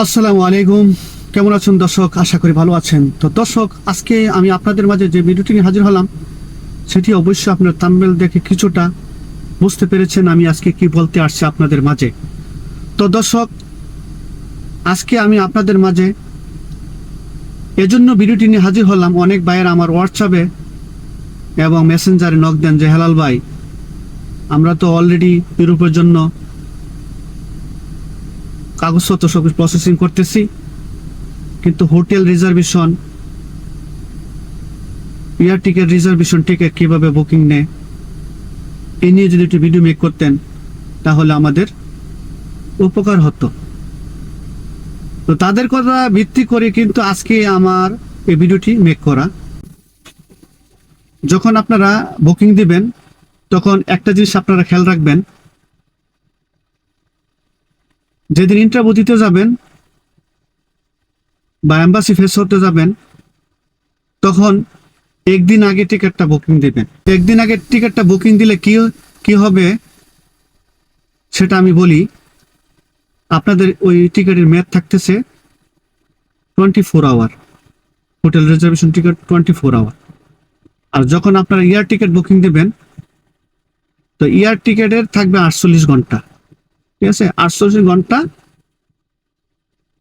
আসসালামু আলাইকুম। কেমন আছেন দর্শক? আশা করি ভালো আছেন। তো দর্শক, আজকে আমি আপনাদের মাঝে যে ভিডিওটি নিয়ে হাজির হলাম, সেটি অবশ্যই আপনার তাম্বেল দেখে কিছুটা বুঝতে পেরেছেন আমি আজকে কি বলতে আসছি আপনাদের মাঝে। তো দর্শক, আজকে আমি আপনাদের মাঝে এজন্য ভিডিওটি নিয়ে হাজির হলাম অনেক ভাইয়ের আমার হোয়াটসঅ্যাপে এবং মেসেঞ্জারে নক দেন যে হেলাল ভাই। আমরা তো অলরেডি ইউরোপের জন্য কাগজপত্র সব প্রসেসিং করতেছি। কিন্তু hotel reservation air ticket reservation ticket কীভাবে বুকিং নেয়, এ নিয়ে যদি একটু ভিডিও মেক করতেন, তাহলে আমাদের উপকার হতো। তো তাদের কথা ভিত্তি করে কিন্তু আজকে আমার এই ভিডিওটি মেক করা। যখন আপনারা বুকিং দিবেন, তখন একটা জিনিস আপনারা খেয়াল রাখবেন যেদিন ইন্টারভিউ দিতে যাবেন বা এম্বাসি ফেস করতে যাবেন, তখন একদিন আগে টিকিটটা বুকিং দিবেন। একদিন আগে টিকিটটা বুকিং দিলে কি কি হবে সেটা আমি বলি, আপনাদের ওই টিকিটের মেয়াদ থাকতেছে twenty four hour. Hotel reservation ticket twenty four hour. আর যখন আপনারা ইয়ার টিকিট বুকিং দেবেন, তো ইয়ার টিকিটের থাকবে আটচল্লিশ ঘণ্টা। ঠিক আছে? আটচল্লিশ ঘণ্টা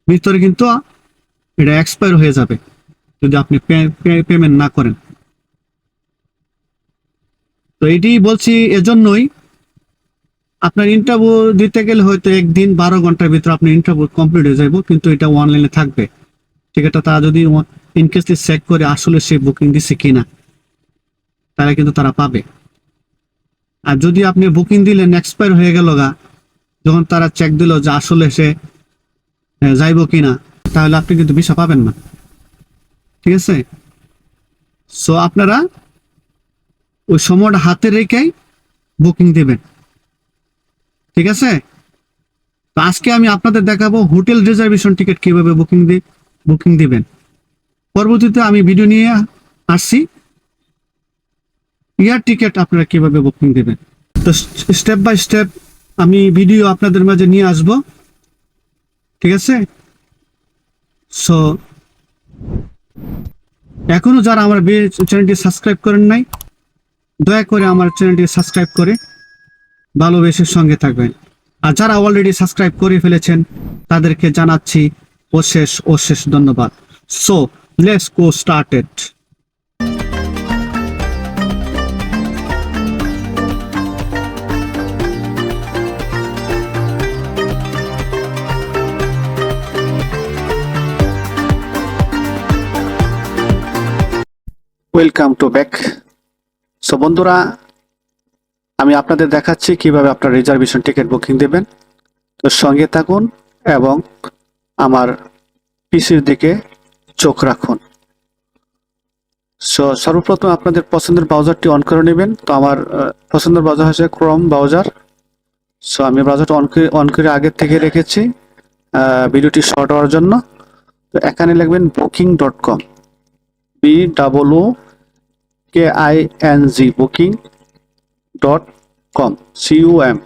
ভিতরে কিন্তু এটা এক্সপায়ার হয়ে যাবে, যদি আপনি পেমেন্ট না করেন। তো এটি বলছি এজন্যই আপনার ইন্টারভিউ দিতে গেলে হয়তো একদিন বারো ঘণ্টার ভিতরে আপনার ইন্টারভিউ কমপ্লিট হয়ে যাবে কিন্তু এটা অনলাইনে থাকবে। টিকিটটা তারা যদি ইনকেসলি চেক করে আসলে সে বুকিং দিছে কিনা, তাহলে কিন্তু তারা পাবে। আর যদি আপনি বুকিং দিলেন এক্সপায়ার হয়ে গেল গা যখন তারা চেক দিল যে আসলে সে যাইব কিনা, তাহলে আপনি কিন্তু ভিসা পাবেন না। ঠিক আছে? সো আপনারা ওই সময়টা হাতে রেখেই বুকিং দিবেন। ঠিক আছে? তো আজকে আমি আপনাদের দেখাবো হোটেল রিজার্ভেশন টিকিট কীভাবে বুকিং দি বুকিং দিবেন। পরবর্তীতে আমি ভিডিও নিয়ে আসছি। এয়ার টিকিট আপনারা কীভাবে বুকিং দিবেন। তো স্টেপ বাই স্টেপ আমি ভিডিও আপনাদের মাঝে নিয়ে আসব। ঠিক আছে? সো এখনও যারা আমার চ্যানেলটি সাবস্ক্রাইব করেন নাই, দয়া করে আমার চ্যানেলটি সাবস্ক্রাইব করে ভালোবেসে সঙ্গে থাকবেন। আর যারা অলরেডি সাবস্ক্রাইব করে ফেলেছেন, তাদেরকে জানাচ্ছি অশেষ অশেষ ধন্যবাদ। So let's go started welcome to back so বন্ধুরা, আমি আপনাদের দেখাচ্ছি কীভাবে আপনার রিজার্ভেশন টিকিট বুকিং দেবেন। তো সঙ্গে থাকুন এবং আমার পিসির দিকে চোখ রাখুন। সো সর্বপ্রথম আপনাদের পছন্দের ব্রাউজারটি অন করে নেবেন। তো আমার পছন্দের ব্রাউজার হচ্ছে ক্রোম ব্রাউজার সো আমি ব্রাউজারটা অন করে অন করে আগের থেকে রেখেছি ভিডিওটি শর্ট হওয়ার জন্য। তো এখানে লিখবেন booking dot com B W K I N G booking dot com সিউএম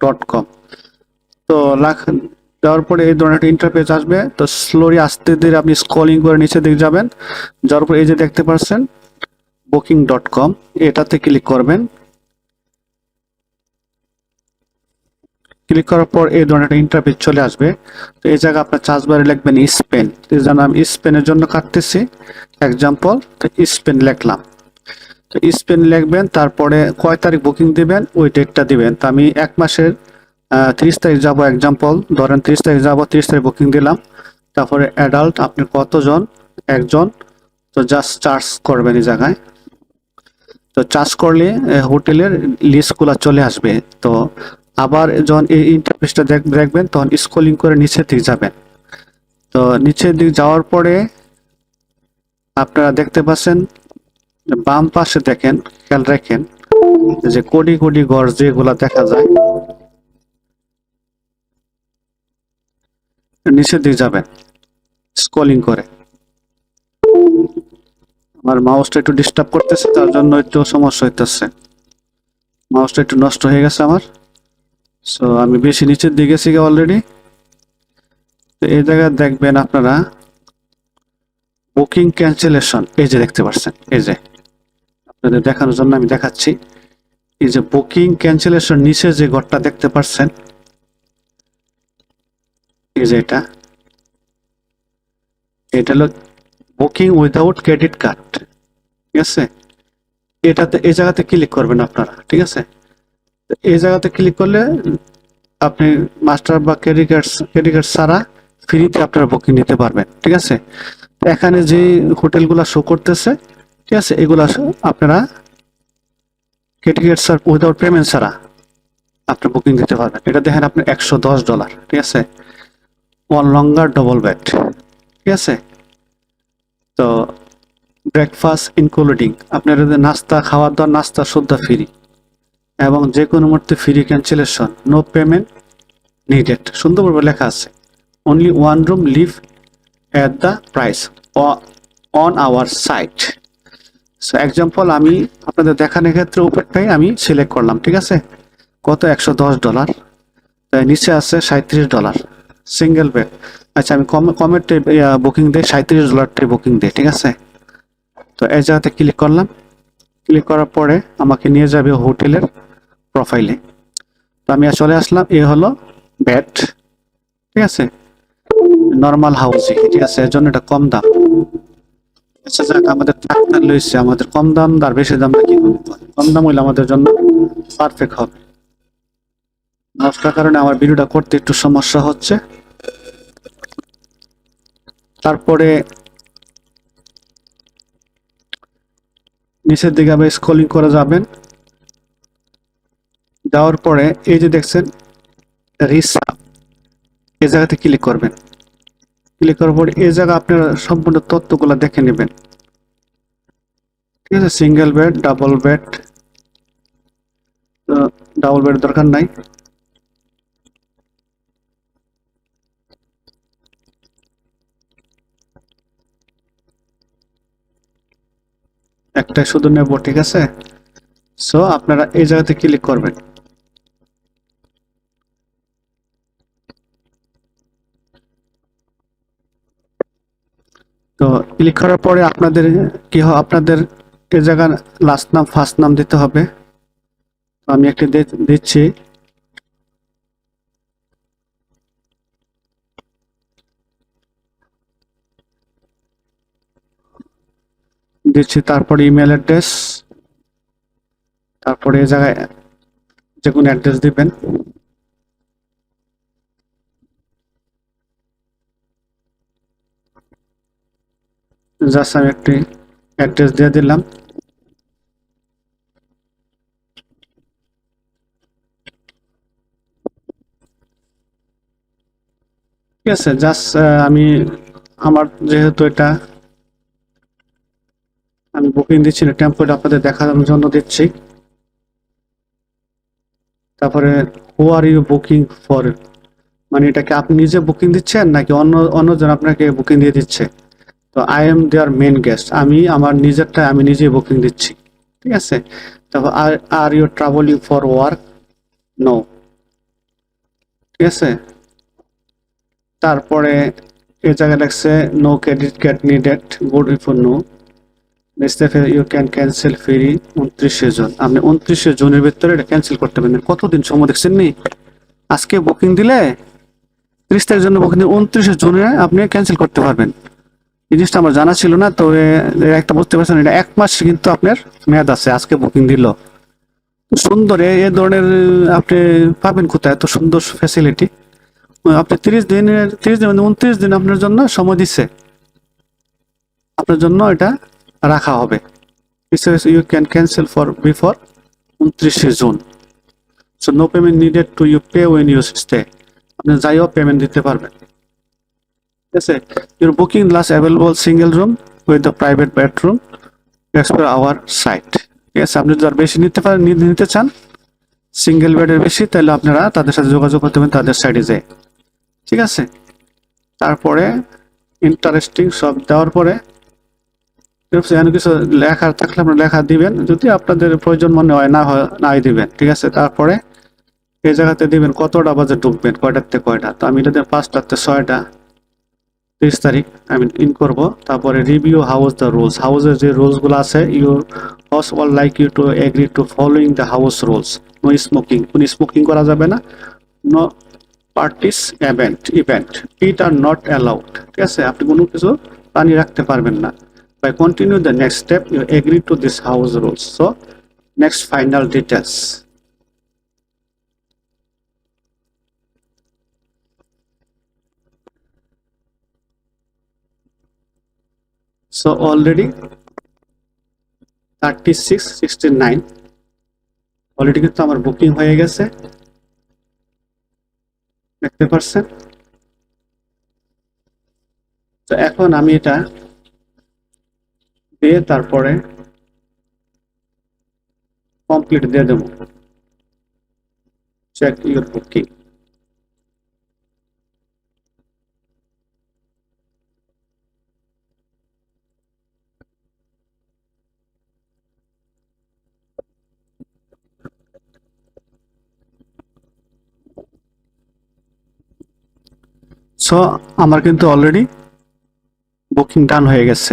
dot com তো লাখ দেওয়ার পরে এই ধরনের একটা ইন্টারপেজ আসবে। তো স্লোলি আসতে ধীরে আপনি স্ক্রলিং করে নিচে দিকে যাবেন। যাওয়ার পর এই যে দেখতে পাচ্ছেন বুকিং ডট কম এটাতে ক্লিক করবেন। ক্লিক করার পর এই ধরনের একটা ইন্টারপেজ চলে আসবে। তো এই জায়গায় আপনার চার্জ বারে লিখবেন স্পেন তো আমি স্পেনের জন্য কাটতেছি। এক্সাম্পল তো স্পেন লিখলাম। তো স্পেন লিখবেন, তারপরে কয় তারিখ বুকিং দিবেন, ওই ডেটটা দিবেন। তো আমি এক মাসের তিরিশ তারিখ যাব এক্সাম্পল ধরেন তিরিশ তারিখ যাব, তিরিশ তারিখ বুকিং দিলাম। তারপরে অ্যাডাল্ট আপনি কতজন? একজন। তো জাস্ট চার্জ করবেন এই জায়গায়। তো চার্জ করলে হোটেলের লিস্টগুলো চলে আসবে। তো আবার যখন এই ইন্টারফেসটা দেখবেন, তখন স্ক্রলিং করে নিচের দিকে যাবেন। তো নিচের দিকে যাওয়ার পরে আপনারা দেখতে পাচ্ছেন, বাম পাশে দেখেন, খেয়াল রাখেন, যে কোটি কোটি গড় যেগুলা দেখা যায়, নিচের দিকে যাবেন স্ক্রলিং করে। আমার মাউসটা একটু ডিস্টার্ব করতেছে, তার জন্য একটু সমস্যা হইতেছে। মাউসটা একটু নষ্ট হয়ে গেছে আমার। সো আমি বেশি নিচের দিকে গেছি অলরেডি তো এই জায়গায় দেখবেন আপনারা বুকিং ক্যান্সেলেশন এই যে দেখতে পাচ্ছেন, এই যে। আপনাদের দেখানোর জন্য আমি দেখাচ্ছি। এই যে বুকিং ক্যান্সেলেশন নিচে যে ঘরটা দেখতে পাচ্ছেন, এই যে এটা। এটা হলো বুকিং উইদাউট ক্রেডিট কার্ড ঠিক আছে? এটাতে, এই জায়গাতে ক্লিক করবেন আপনারা, ঠিক আছে? এই জায়গাতে ক্লিক করলে আপনি মাস্টার বা ক্রেডিট কার্ড ক্রেডিট কার্ড ছাড়া ফ্রিতে আপনারা বুকিং নিতে পারবেন, ঠিক আছে? এখানে যে হোটেলগুলো শো করতেছে, ঠিক আছে, এগুলা আপনারা ক্রেডিট কার্ড ছাড়া উইদাউট পেমেন্ট ছাড়া আপনি বুকিং দিতে পারবেন। এটা দেখেন আপনি একশো দশ ডলার ঠিক আছে? ওয়ান লঙ্গার ডবল বেড ঠিক আছে? তো ব্রেকফাস্ট ইনক্লুডিং আপনার নাস্তা, খাওয়ার দাওয়ার নাস্তা সুদ্ধা ফ্রি এবং যে কোনো মুহূর্তে free cancellation no payment needed সুন্দরভাবে লেখা আছে only one room live at the price on our site so example আমি আপনাদের দেখানোর ক্ষেত্রে উপরটাই আমি সিলেক্ট করলাম, ঠিক আছে? কত? একশো দশ ডলার তাই নিচে আছে সাঁত্রিশ ডলার সিঙ্গেল বেড আচ্ছা আমি কম, কমের বুকিং দিই সাঁত্রিশ ডলারটাই বুকিং দিই, ঠিক আছে? তো এই জায়গাতে ক্লিক করলাম। ক্লিক করার পরে আমাকে নিয়ে যাবে হোটেলের প্রোফাইলে তো আমি চলে আসলাম, এ হলো ব্যাট ঠিক আছে? নর্মাল হাউসিং ঠিক আছে? এর জন্য এটা কম দাম। আচ্ছা যাক, আমাদের ডাক্তার লইছে, আমাদের কম দাম আর বেশি দাম কি কম দাম? হইলে আমাদের জন্য পারফেক্ট হবে। নষ্টার কারণে আমার ভিডিওটা করতে একটু সমস্যা হচ্ছে। তারপরে নিচের দিকে আবার স্ক্রলিং করে যাবেন। যাওয়ার পরে এই যে দেখছেন রিসার্ভ এই জায়গাতে ক্লিক করবেন। ক্লিক করার পরে এই জায়গা আপনারা সম্পূর্ণ তথ্যগুলো দেখে নেবেন। ঠিক আছে single bed double bed double bed দরকার নাই। একটা শুধু নেব, ঠিক আছে? সো আপনারা এই জায়গাতে ক্লিক করবেন তো ক্লিক করার পরে আপনাদের কি আপনাদের এই জায়গার লাস্ট নাম ফার্স্ট নাম দিতে হবে। আমি একটি দিচ্ছি। দিচ্ছি তারপরে ইমেল অ্যাড্রেস তারপরে এই জায়গায় যে কোনো অ্যাড্রেস দিবেন। জাস্ট আমি একটি অ্যাড্রেস দিয়ে দিলাম। ঠিক আছে, জাস্ট আমি আমার যেহেতু এটা আমি বুকিং দিচ্ছি না টেম্পোটা আপনাদের দেখানোর জন্য দিচ্ছি। তারপরে who are you booking for মানে এটাকে আপনি নিজে বুকিং দিচ্ছেন, নাকি অন্য, অন্যজন আপনাকে বুকিং দিয়ে দিচ্ছে? তো I am the main guest আমি আমার নিজেরটা আমি নিজেই বুকিং দিচ্ছি। ঠিক আছে? তারপর are are you travelling for work no ঠিক আছে? তারপরে এই জায়গায় লাগছে no credit card needed good if no you can cancel free উনত্রিশে জুন। আপনি উনত্রিশে জুনের ভিতরে এটা ক্যান্সেল করতে পারবেন। কতদিন সময় দেখছেন নি? আজকে বুকিং দিলে ত্রিশ তারিখের জন্য বুকিং দিলে উনত্রিশে জুনে আপনি ক্যান্সেল করতে পারবেন। জিনিসটা আমার জানা ছিল না তো একটা বুঝতে পারছেন, এটা এক মাস কিন্তু আপনার মেয়াদ আছে, আজকে বুকিং দিল। সুন্দর, এ এ ধরনের আপনি পাবেন কোথায়? এত সুন্দর ফ্যাসিলিটি আপনি তিরিশ দিনের, তিরিশ দিন মানে উনত্রিশ দিন আপনার জন্য সময় দিচ্ছে আপনার জন্য এটা রাখা হবে। You can cancel for before উনত্রিশে June. So no payment needed to you pay when you stay আপনি যাইও পেমেন্ট দিতে পারবেন। ঠিক আছে your booking last available single room with the private bedroom per our site ঠিক আছে? আপনি যদি আর বেশি নিতে পারেন নিতে চান সিঙ্গেল বেডের বেশি, তাহলে আপনারা তাদের সাথে যোগাযোগ করতে পারেন তাদের সাইডে যেয়ে। ঠিক আছে? তারপরে ইন্টারেস্টিং সব দেওয়ার পরে এখানে কিছু লেখা থাকলে আপনারা লেখা দিবেন, যদি আপনাদের প্রয়োজন মনে হয়, না হয়, নাই দিবেন। ঠিক আছে? তারপরে এই জায়গাতে দিবেন কতটা বাজে ঢুকবেন কয়টার থেকে কয়টা? তো আমি এটা থেকে ছয়টা তেইশ তারিখ আমি ইন করব। তারপরে রিভিউ হাউস দ্য রুলস হাউসের যে রুলসগুলো আছে your house all like you to agree to following the house rules no smoking কোনো স্মোকিং করা যাবে না। No parties event event it are not allowed ঠিক আছে? আপনি কোনো কিছু পানি রাখতে পারবেন না। By continue the next step you agree to this house rules so next final details so, already 36 69 already কিন্তু আমার বুকিং হয়ে গেছে। দেখতে পাচ্ছেন তো এখন আমি এটা দিয়ে তারপরে কমপ্লিট দিয়ে দেবো। চেক ইউর বুকিং সো আমার কিন্তু অলরেডি বুকিং ডান হয়ে গেছে।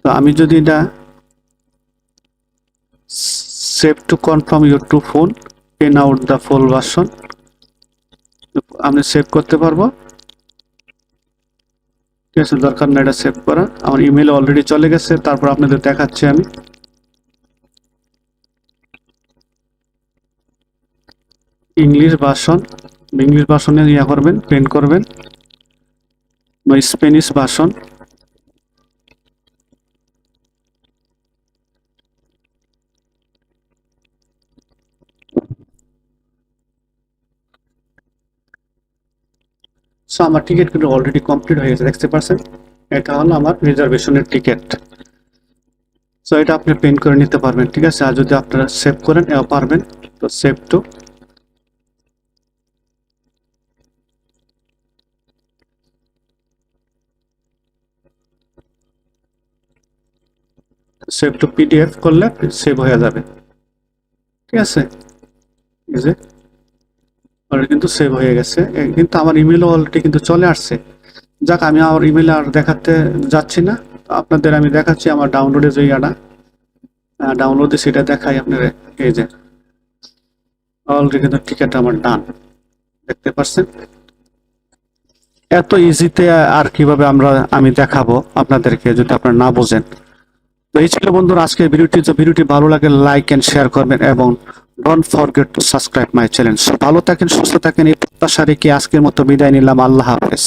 তো আমি যদি এটা save to confirm your to phone pen out the full version আমি সেভ করতে পারব। ঠিক আছে, দরকার না এটা সেভ করা আমার ইমেল অলরেডি চলে গেছে, তারপর আপনাদের দেখাচ্ছি আমি। ইংলিশ ভার্সন ইংলিশ ভার্সনে ইয়া করবেন পেন করবেন, বা স্প্যানিশ ভার্সন সো আমার টিকিট কিন্তু অলরেডি কমপ্লিট হয়ে গেছে, দেখতে পাচ্ছেন? এটা হলো আমার রিজার্ভেশনের টিকিট সো এটা আপনি প্রিন্ট করে নিতে পারবেন, ঠিক আছে? আর যদি আপনারা সেভ করেন, এও পারবেন। তো save to save to PDF করলে সেভ হয়ে যাবে। ঠিক আছে? এই যে কিন্তু সেভ হয়ে গেছে। কিন্তু আমার ইমেলও অলরেডি কিন্তু চলে আসছে। যাক, আমি আমার ইমেল আর দেখাতে যাচ্ছি না। আপনাদের আমি দেখাচ্ছি আমার ডাউনলোডে যে ইয়াটা। ডাউনলোডে সেটা দেখাই আপনার এই যে অলরেডি কিন্তু টিকিট আমার ডান দেখতে পাচ্ছেন? এত ইজিতে আর কীভাবে আমরা, আমি দেখাবো আপনাদেরকে যদি আপনারা না বোঝেন। তো এই ছিল বন্ধুরা আজকে ভিডিওটি। তো ভিডিওটি ভালো লাগে লাইক এন্ড শেয়ার করবেন এবং don't forget to subscribe my channel ভালো থাকেন, সুস্থ থাকেন, এই প্রত্যাশা রেখে আজকের মতো বিদায় নিলাম। আল্লাহ হাফেজ।